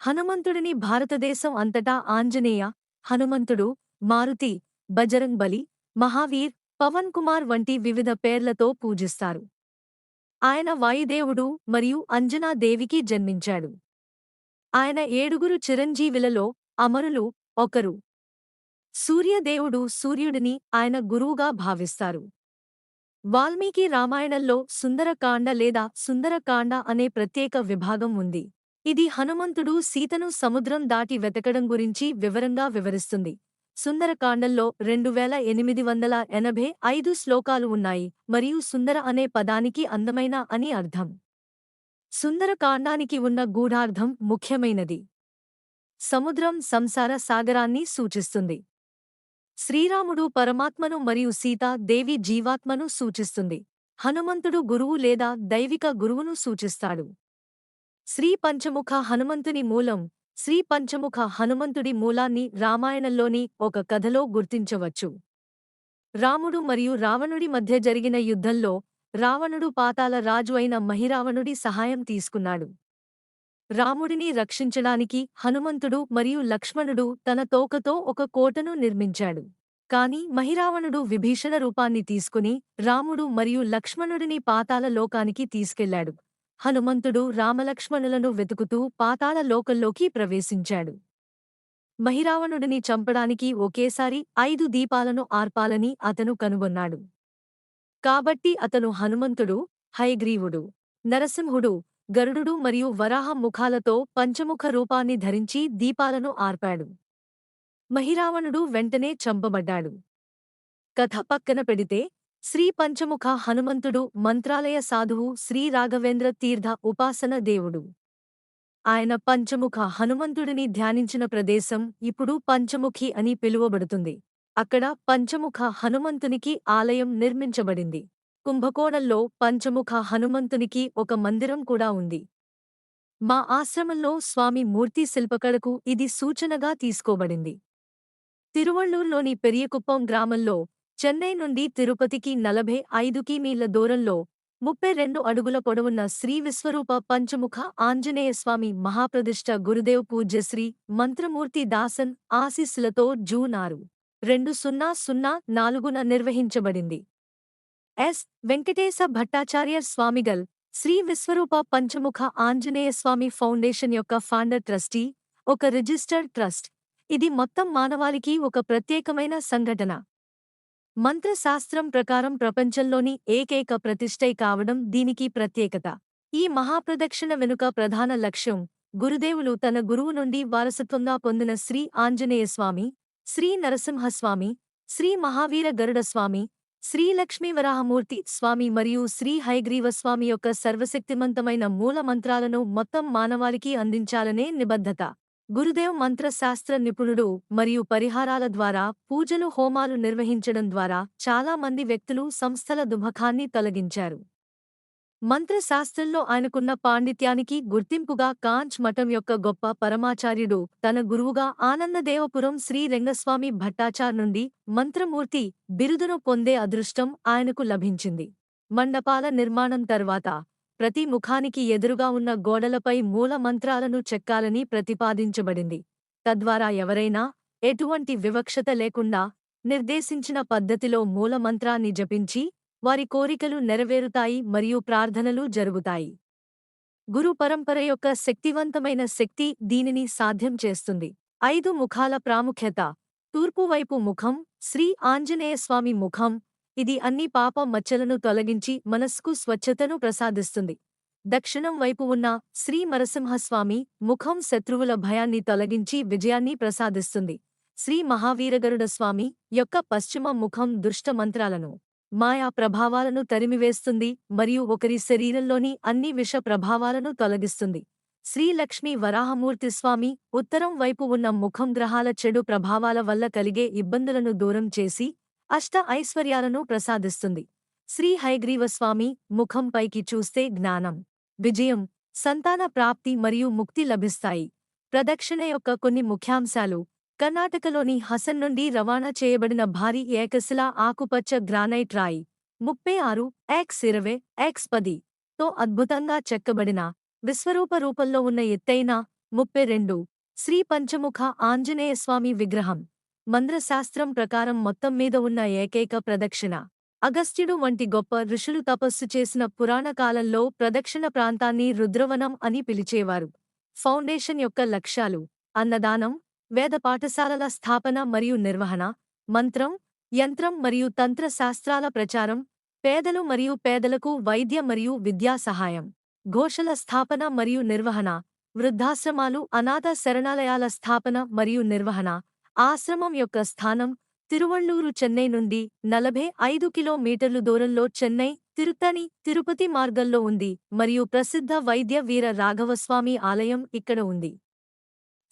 హనుమంతుడిని భారతదేశం అంతటా ఆంజనేయ హనుమంతుడు మారుతి బజరంగ్ బలి మహావీర్ పవన్ కుమార్ వంటి వివిధ పేర్లతో పూజిస్తారు. ఆయన వాయుదేవుడు మరియు అంజనా దేవికి జన్మించాడు. ఆయన ఏడుగురు చిరంజీవులలో అమరులు ఒకరు. సూర్యదేవుడు సూర్యుడిని ఆయన గురువుగా భావిస్తారు. వాల్మీకి రామాయణంలో సుందరకాండ లేదా సుందరకాండ అనే ప్రత్యేక విభాగం ఉంది. ఇది హనుమంతుడు సీతను సముద్రం దాటి వెతకడం గురించి వివరంగా వివరిస్తుంది. సుందరకాండంలో రెండు వేల ఎనిమిది వందల ఎనభై ఐదు శ్లోకాలు ఉన్నాయి మరియు సుందర అనే పదానికి అందమైన అని అర్థం. సుందరకాండానికి ఉన్న గూఢార్థం ముఖ్యమైనది. సముద్రం సంసార సాగరాన్ని సూచిస్తుంది. శ్రీరాముడు పరమాత్మను మరియు సీత దేవి జీవాత్మను సూచిస్తుంది. హనుమంతుడు గురువు లేదా దైవిక గురువును సూచిస్తాడు. శ్రీ పంచముఖ హనుమంతుని మూలం. శ్రీ పంచముఖ హనుమంతుడి మూలాన్ని రామాయణంలోని ఒక కథలో గుర్తించవచ్చు. రాముడు మరియు రావణుడి మధ్య జరిగిన యుద్ధంలో రావణుడు పాతాల రాజు అయిన మహిరావణుడి సహాయం తీసుకున్నాడు. రాముడిని రక్షించడానికి హనుమంతుడు మరియు లక్ష్మణుడు తన తోకతో ఒక కోటను నిర్మించాడు. కాని మహిరావణుడు విభీషణ రూపాన్ని తీసుకుని రాముడు మరియు లక్ష్మణుడిని పాతాల లోకానికి తీసుకెళ్ళాడు. హనుమంతుడు రామలక్ష్మణులను వెతుకుతూ పాతాళ లోకంలోకి ప్రవేశించాడు. మహిరావణుడిని చంపడానికి ఒకేసారి ఐదు దీపాలను ఆర్పాలని అతను కనుగొన్నాడు. కాబట్టి అతను హనుమంతుడు హయగ్రీవుడు నరసింహుడు గరుడు మరియు వరాహ ముఖాలతో పంచముఖ రూపాన్ని ధరించి దీపాలను ఆర్పాడు. మహిరావణుడు వెంటనే చంపబడ్డాడు. కథ పక్కన పెడితే శ్రీ పంచముఖ హనుమంతుడు మంత్రాలయ సాధువు శ్రీ రాఘవేంద్ర తీర్థ ఉపాసన దేవుడు. ఆయన పంచముఖ హనుమంతుడిని ధ్యానించిన ప్రదేశం ఇప్పుడు పంచముఖి అని పిలువబడుతుంది. అక్కడ పంచముఖ హనుమంతునికి ఆలయం నిర్మించబడింది. కుంభకోణంలో పంచముఖ హనుమంతునికి ఒక మందిరం కూడా ఉంది. మా ఆశ్రమంలో స్వామి మూర్తి శిల్పకళకు ఇది సూచనగా తీసుకోబడింది. తిరువళ్ళూరులోని పెరియకుప్పం గ్రామంలో చెన్నై నుండి తిరుపతికి నలభై ఐదు కిమీల దూరంలో ముప్పై రెండు అడుగుల పొడవున్న శ్రీ విశ్వరూప పంచముఖ ఆంజనేయస్వామి మహాప్రతిష్ట గురుదేవ్ పూజ్యశ్రీ మంత్రమూర్తి దాసన్ ఆశీస్సులతో జూన్ ఆరు రెండు సున్నా సున్నా నాలుగున నిర్వహించబడింది. ఎస్. వెంకటేశ భట్టాచార్యర్ స్వామిగల్ శ్రీ విశ్వరూప పంచముఖ ఆంజనేయస్వామి ఫౌండేషన్ యొక్క ఫాండర్ ట్రస్టీ ఒక రిజిస్టర్డ్ ట్రస్ట్. ఇది మొత్తం మానవాళికి ఒక ప్రత్యేకమైన సంఘటన. మంత్రశాస్త్రం ప్రకారం ప్రపంచంలోని ఏకైక ప్రతిష్టై కావడం దీనికి ప్రత్యేకత. ఈ మహాప్రదక్షిణ వెనుక ప్రధాన లక్ష్యం గురుదేవులు తన గురువు నుండి వారసత్వంగా పొందిన శ్రీ ఆంజనేయస్వామి శ్రీ నరసింహస్వామి శ్రీ మహావీర గరుడస్వామి శ్రీ లక్ష్మీవరాహమూర్తి స్వామి మరియు శ్రీ హైగ్రీవస్వామి యొక్క సర్వశక్తిమంతమైన మూల మంత్రాలను మొత్తం మానవాళికి అందించాలనే నిబద్ధత. గురుదేవ్ మంత్రశాస్త్ర నిపుణుడు మరియు పరిహారాల ద్వారా పూజలు హోమాలు నిర్వహించడం ద్వారా చాలా మంది వ్యక్తులు సంస్థల దుమఖాన్ని తొలగించారు. మంత్రశాస్త్రంలో ఆయనకున్న పాండిత్యానికి గుర్తింపుగా కాంచ్ మఠం యొక్క గొప్ప పరమాచార్యుడు తన గురువుగా ఆనందదేవపురం శ్రీ రంగస్వామి భట్టాచార్ నుండి మంత్రమూర్తి బిరుదును పొందే అదృష్టం ఆయనకు లభించింది. మండపాల నిర్మాణం తర్వాత ప్రతి ముఖానికి ఎదురుగా ఉన్న గోడలపై మూల మంత్రాలను చెక్కాలని ప్రతిపాదించబడింది. తద్వారా ఎవరైనా ఎటువంటి వివక్షత లేకుండా నిర్దేశించిన పద్ధతిలో మూల మంత్రాన్ని జపించి వారి కోరికలు నెరవేరుతాయి మరియు ప్రార్థనలు జరుగుతాయి. గురు పరంపర యొక్క శక్తివంతమైన శక్తి దీనిని సాధ్యం చేస్తుంది. ఐదు ముఖాల ప్రాముఖ్యత. తూర్పువైపు ముఖం శ్రీ ఆంజనేయస్వామి ముఖం ఇది అన్ని పాప మచ్చలను తొలగించి మనస్కు స్వచ్ఛతను ప్రసాదిస్తుంది. దక్షిణం వైపు ఉన్న శ్రీ నరసింహస్వామి ముఖం శత్రువుల భయాన్ని తొలగించి విజయాన్ని ప్రసాదిస్తుంది. శ్రీ మహావీరగరుడ స్వామి యొక్క పశ్చిమ ముఖం దుష్టమంత్రాలను మాయా ప్రభావాలను తరిమివేస్తుంది మరియు ఒకరి శరీరంలోని అన్ని విష ప్రభావాలను తొలగిస్తుంది. శ్రీలక్ష్మీ వరాహమూర్తి స్వామి ఉత్తరం వైపు ఉన్న ముఖం గ్రహాల చెడు ప్రభావాల వల్ల కలిగే ఇబ్బందులను దూరం చేసి అష్ట ఐశ్వర్యాలను ప్రసాదిస్తుంది. శ్రీ హయగ్రీవస్వామి ముఖం పైకి చూస్తే జ్ఞానం విజయం సంతాన ప్రాప్తి మరియు ముక్తి లభిస్తాయి. ప్రదక్షిణ యొక్క కొన్ని ముఖ్యాంశాలు. కర్ణాటకలోని హసన్ నుండి రవాణా చేయబడిన భారీ ఏకశిలా ఆకుపచ్చ గ్రానైట్ రాయి ముప్పై ఆరు ఎక్స్ ఇరవై ఎక్స్ పది తో అద్భుతంగా చెక్కబడిన విశ్వరూప రూపంలో ఉన్న ఎత్తైన ముప్పై రెండు శ్రీ పంచముఖ ఆంజనేయస్వామి విగ్రహం. మంద్రశాస్త్రం ప్రకారం మొత్తం మీద ఉన్న ఏకైక ప్రదక్షిణ. అగస్త్యుడు వంటి గొప్ప ఋషులు తపస్సు చేసిన పురాణ కాలంలో ప్రదక్షిణ ప్రాంతాన్ని రుద్రవనం అని పిలిచేవారు. ఫౌండేషన్ యొక్క లక్ష్యాలు అన్నదానం వేద పాఠశాలల స్థాపన మరియు నిర్వహణ మంత్రం యంత్రం మరియు తంత్ర శాస్త్రాల ప్రచారం పేదలు మరియు పేదలకు వైద్య మరియు విద్యా సహాయం ఘోషల స్థాపన మరియు నిర్వహణ వృద్ధాశ్రమాలు అనాథ శరణాలయాల స్థాపన మరియు నిర్వహణ ఆశ్రమం యొక్క స్థానం తిరువళ్ళూరు చెన్నై నుండి నలభై ఐదు కిలోమీటర్లు దూరంలో చెన్నై తిరుత్తని తిరుపతి మార్గంలో ఉంది మరియు ప్రసిద్ధ వైద్య వీర రాఘవస్వామి ఆలయం ఇక్కడ ఉంది.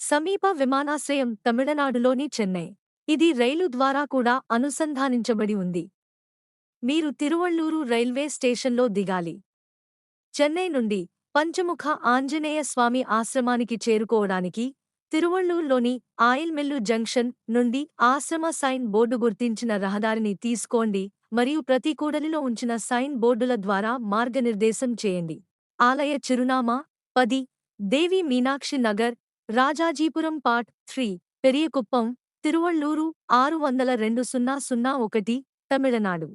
సమీప విమానాశ్రయం తమిళనాడులోని చెన్నై. ఇది రైలు ద్వారా కూడా అనుసంధానించబడి ఉంది. మీరు తిరువళ్ళూరు రైల్వే స్టేషన్లో దిగాలి. చెన్నై నుండి పంచముఖ ఆంజనేయ స్వామి ఆశ్రమానికి చేరుకోవడానికి తిరువళ్ళూరులోని ఆయిల్మెల్లు జంక్షన్ నుండి ఆశ్రమ సైన్ బోర్డు గుర్తించిన రహదారిని తీసుకోండి మరియు ప్రతి కూడలిలో ఉంచిన సైన్ బోర్డుల ద్వారా మార్గనిర్దేశం చేయండి. ఆలయ చిరునామా పది దేవి మీనాక్షి నగర్ రాజాజీపురం పార్ట్ త్రీ పెరియకుప్పం తిరువళ్ళూరు ఆరు వందల రెండు సున్నా సున్నా ఒకటి తమిళనాడు.